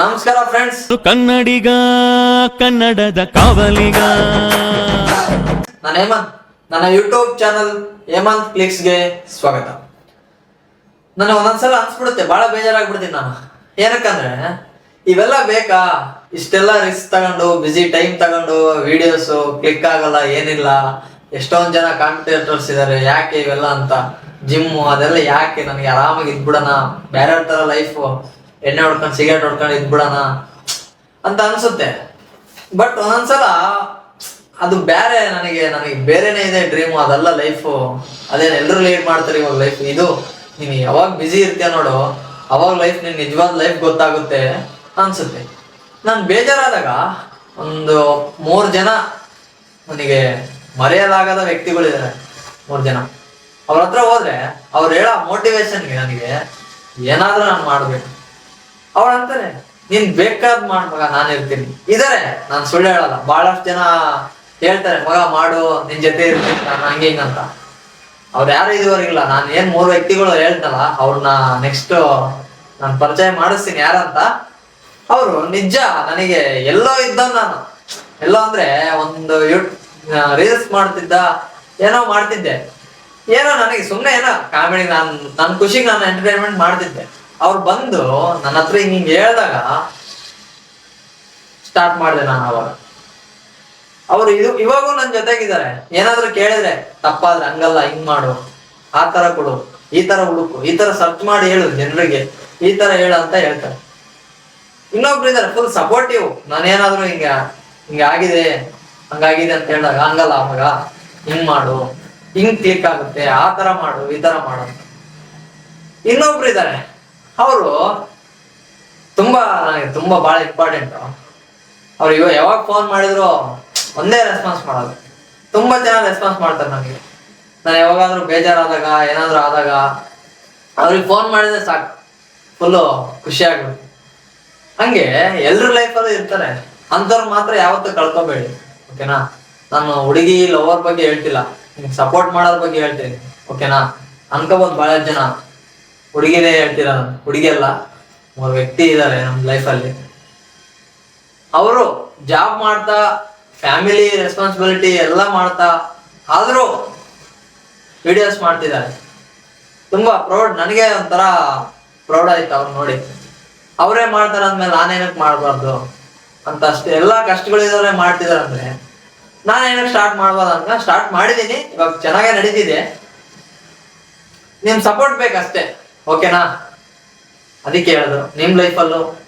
ನಮಸ್ಕಾರ ಫ್ರೆಂಡ್ಸ್ ಕನ್ನಡಿಗ ಕನ್ನಡದ ಕಾವಲಿಗ. ನಾನು ಹೇಮಂತ್ ನನ್ನ ಯೂಟ್ಯೂಬ್ ಚಾನಲ್ ಹೇಮಂತ್ ಕ್ಲಿಕ್ಸ್ಗೆ ಸ್ವಾಗತ. ನನಗೆ ಒಂದೊಂದ್ಸಲ ಅನ್ಸ್ಬಿಡುತ್ತೆ ಬಹಳ ಬೇಜಾರಾಗ್ಬಿಡ್ತೀನಿ ನಾನು. ಏನಕ್ಕಂದ್ರೆ ಇವೆಲ್ಲ ಬೇಕಾ? ಇಷ್ಟೆಲ್ಲ ರಿಸ್ಕ್ ತಗೊಂಡು ಬಿಸಿ ಟೈಮ್ ತಗೊಂಡು ವಿಡಿಯೋಸ್ ಕ್ಲಿಕ್ ಆಗಲ್ಲ ಏನಿಲ್ಲ. ಎಷ್ಟೊಂದ್ ಜನ ಕಾಂಪಿಟೇಟರ್ಸ್ ಇದಾರೆ ಯಾಕೆ ಇವೆಲ್ಲ ಅಂತ? ಜಿಮ್ ಅದೆಲ್ಲ ಯಾಕೆ? ನನಗೆ ಆರಾಮಾಗಿ ಇದ್ಬಿಡೋಣ. ಬೇರೆ ತರ ಲೈಫ್ ಎಣ್ಣೆ ಹೊಡ್ಕೊಂಡು ಸಿಗರೇಟ್ ಹೊಡ್ಕೊಂಡು ಇದ್ಬಿಡೋಣ. ಅಂತ ಅನ್ಸುತ್ತೆ. ಬಟ್ ಒಂದೊಂದ್ಸಲ ಅದು ಬೇರೆ ನನಗೆ ನನಗೆ ಬೇರೆನೇ ಇದೆ ಡ್ರೀಮು ಅದೆಲ್ಲ ಲೈಫು ಅದೇನು ಎಲ್ಲರೂ ಲೀಡ್ ಮಾಡ್ತಾರೆ ಇವಾಗ ಲೈಫ್ ಇದು. ನೀನು ಯಾವಾಗ ಬ್ಯುಸಿ ಇರ್ತೀಯ ನೋಡು, ಅವಾಗ ಲೈಫ್ ನಿನ್ ನಿಜವಾದ ಲೈಫ್ ಗೊತ್ತಾಗುತ್ತೆ ಅನ್ಸುತ್ತೆ. ನಾನು ಬೇಜಾರಾದಾಗ ಒಂದು ಮೂರು ಜನ ನನಗೆ ಮರೆಯಲಾಗದ ವ್ಯಕ್ತಿಗಳಿದ್ದಾರೆ. ಮೂರು ಜನ. ಅವ್ರ ಹತ್ರ ಹೋದ್ರೆ ಅವ್ರು ಹೇಳೋ ಮೋಟಿವೇಶನ್ಗೆ ನನಗೆ ಏನಾದರೂ ನಾನು ಮಾಡ್ಬೇಕು. ಅವಳು ಅಂತಾನೆ, ನೀನ್ ಬೇಕಾದ್ ಮಾಡ್ ಮಗ ನಾನು ಇರ್ತೀನಿ. ಇದಾರೆ, ನಾನ್ ಸುಳ್ಳು ಹೇಳಲ್ಲ. ಬಹಳಷ್ಟು ಜನ ಹೇಳ್ತಾರೆ, ಮಗ ಮಾಡು, ನಿನ್ ಜೊತೆ ಇರ್ತೀನಿ, ನಾನು ಹಂಗೆ ಹಿಂಗಂತ ಅವ್ರು ಯಾರು ಇದುವರೆಗಿಲ್ಲ ನಾನು ಏನ್ ಮೂರು ವ್ಯಕ್ತಿಗಳು ಹೇಳ್ತಲ್ಲ ಅವ್ರನ್ನ ನೆಕ್ಸ್ಟ್ ನಾನು ಪರಿಚಯ ಮಾಡಿಸ್ತೀನಿ. ಯಾರಂತ ಅವರು ನಿಜ, ನನಗೆ ಎಲ್ಲೋ ಇದ್ದ ನಾನು. ಎಲ್ಲೋ ಅಂದ್ರೆ ಒಂದು ರೀಲ್ಸ್ ಮಾಡ್ತಿದ್ದ, ಏನೋ ಮಾಡ್ತಿದ್ದೆ. ಏನೋ ನನಗೆ ಸುಮ್ಮನೆ ಏನೋ ಕಾಮಿಡಿ, ನಾನು ನನ್ನ ಖುಷಿಗೆ ನಾನು ಎಂಟರ್ಟೈನ್ಮೆಂಟ್ ಮಾಡ್ತಿದ್ದೆ. ಅವ್ರು ಬಂದು ನನ್ನ ಹತ್ರ ಹಿಂಗ್ ಹೇಳ್ದಾಗ ಸ್ಟಾರ್ಟ್ ಮಾಡಿದೆ ನಾನು ಅವಾಗ. ಅವ್ರು ಇದು, ಇವಾಗೂ ನನ್ನ ಜೊತೆಗಿದ್ದಾರೆ. ಏನಾದ್ರೂ ಕೇಳಿದ್ರೆ ತಪ್ಪಾದ್ರೆ ಹಂಗಲ್ಲ, ಹಿಂಗ್ ಮಾಡು. ಆ ತರ ಕೊಡು. ಈ ತರ ಹುಡುಕು. ಈ ತರ ಸರ್ಚ್ ಮಾಡಿ ಹೇಳು ಜನರಿಗೆ. ಈ ತರ ಹೇಳು ಅಂತ ಹೇಳ್ತಾರೆ. ಇನ್ನೊಬ್ರು ಇದಾರೆ ಫುಲ್ ಸಪೋರ್ಟಿವ್ ನಾನೇನಾದ್ರೂ ಹಿಂಗ ಹಿಂಗ ಆಗಿದೆ, ಹಂಗಾಗಿದೆ ಅಂತ ಹೇಳಿದಾಗ, ಹಂಗಲ್ಲ ಅವಾಗ ಹಿಂಗ್ ಮಾಡು. ಹಿಂಗ್ ಕ್ಲಿಕ್ ಆಗುತ್ತೆ. ಆ ತರ ಮಾಡು, ಈ ತರ ಮಾಡು. ಇನ್ನೊಬ್ರು ಇದ್ದಾರೆ ಅವರು ತುಂಬಾ ನನಗೆ ತುಂಬಾ ಬಹಳ ಇಂಪಾರ್ಟೆಂಟ್ ಅವ್ರು ಇವಾಗ ಯಾವಾಗ ಫೋನ್ ಮಾಡಿದ್ರು ಒಂದೇ ರೆಸ್ಪಾನ್ಸ್ ಮಾಡೋದು. ತುಂಬಾ ಜನ ರೆಸ್ಪಾನ್ಸ್ ಮಾಡ್ತಾರೆ ನನಗೆ. ನಾನು ಯಾವಾಗಾದ್ರೂ ಬೇಜಾರಾದಾಗ, ಏನಾದರೂ ಆದಾಗ ಅವ್ರಿಗೆ ಫೋನ್ ಮಾಡಿದ್ರೆ ಸಾಕು. ಫುಲ್ಲು ಖುಷಿ ಆಗುತ್ತೆ ಹಂಗೆ ಎಲ್ರ ಲೈಫಲ್ಲೂ ಇರ್ತಾರೆ. ಅಂಥವ್ರು ಮಾತ್ರ ಯಾವತ್ತೂ ಕಳ್ಕೊಬೇಡಿ. ಓಕೆನಾ ನಾನು ಹುಡುಗಿ ಲವರ್ ಬಗ್ಗೆ ಹೇಳ್ತಿಲ್ಲ. ಸಪೋರ್ಟ್ ಮಾಡೋದ್ರ ಬಗ್ಗೆ ಹೇಳ್ತೀನಿ ಓಕೆನಾ ಅನ್ಕೋಬೋದು ಬಹಳ ಜನ. ಹುಡುಗಿನೇ ಹೇಳ್ತೀರ? ನಾನು ಹುಡುಗಿ ಅಲ್ಲ ಮೂರು ವ್ಯಕ್ತಿ ಇದ್ದಾರೆ ನಮ್ಮ ಲೈಫಲ್ಲಿ ಅವರು ಜಾಬ್ ಮಾಡ್ತಾ ಫ್ಯಾಮಿಲಿ ರೆಸ್ಪಾನ್ಸಿಬಿಲಿಟಿ ಎಲ್ಲ ಮಾಡ್ತಾ, ಆದರೂ ವಿಡಿಯೋಸ್ ಮಾಡ್ತಿದ್ದಾರೆ. ತುಂಬಾ ಪ್ರೌಡ್ ನನಗೆ ಒಂಥರ ಪ್ರೌಡ್ ಆಯ್ತು ಅವ್ರು ನೋಡಿ. ಅವರೇ ಮಾಡ್ತಾರೆ ಅಂದ್ಮೇಲೆ ನಾನೇನಕ್ಕೆ ಮಾಡಬಾರ್ದು? ಅಂತ ಅಷ್ಟೇ. ಎಲ್ಲಾ ಕಷ್ಟಗಳಿದವರೇ ಮಾಡ್ತಿದಾರೆ ಅಂದ್ರೆ ನಾನೇನಕ್ಕೆ ಸ್ಟಾರ್ಟ್ ಮಾಡ್ಬೋದು ಅಂತ ಸ್ಟಾರ್ಟ್ ಮಾಡಿದ್ದೀನಿ ಇವಾಗ ಚೆನ್ನಾಗೇ ನಡೀತಿದೆ. ನಿಮ್ಮ ಸಪೋರ್ಟ್ ಬೇಕಷ್ಟೇ. ಓಕೆನಾ? ಅದಕ್ಕೆ ಹೇಳಿದ್ರು. ನಿಮ್ ಲೈಫಲ್ಲೂ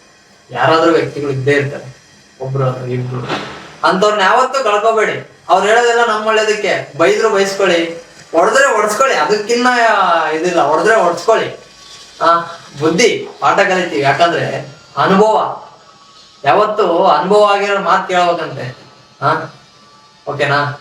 ಯಾರಾದ್ರೂ ವ್ಯಕ್ತಿಗಳು ಇದ್ದೇ ಇರ್ತಾರೆ. ಒಬ್ರು ಇಬ್ರು. ಅಂತವ್ರನ್ನ ಯಾವತ್ತೂ ಕಳ್ಕೊಬೇಡಿ. ಅವ್ರು ಹೇಳೋದೆಲ್ಲ ನಮ್ಮ ಒಳ್ಳೇದಕ್ಕೆ ಬೈದ್ರು ಬೈಸ್ಕೊಳ್ಳಿ. ಹೊಡೆದ್ರೆ ಹೊಡ್ಸ್ಕೊಳ್ಳಿ. ಅದಕ್ಕಿನ್ನ ಇದಿಲ್ಲ. ಹೊಡೆದ್ರೆ ಹೊಡ್ಸ್ಕೊಳ್ಳಿ. ಆ, ಬುದ್ಧಿ, ಪಾಠ ಕಲಿತೀವಿ. ಯಾಕಂದ್ರೆ ಅನುಭವ. ಯಾವತ್ತು ಅನುಭವ ಆಗಿರೋ ಮಾತು ಕೇಳ್ಬೇಕಂತೆ. ಹಾ ಓಕೆನಾ?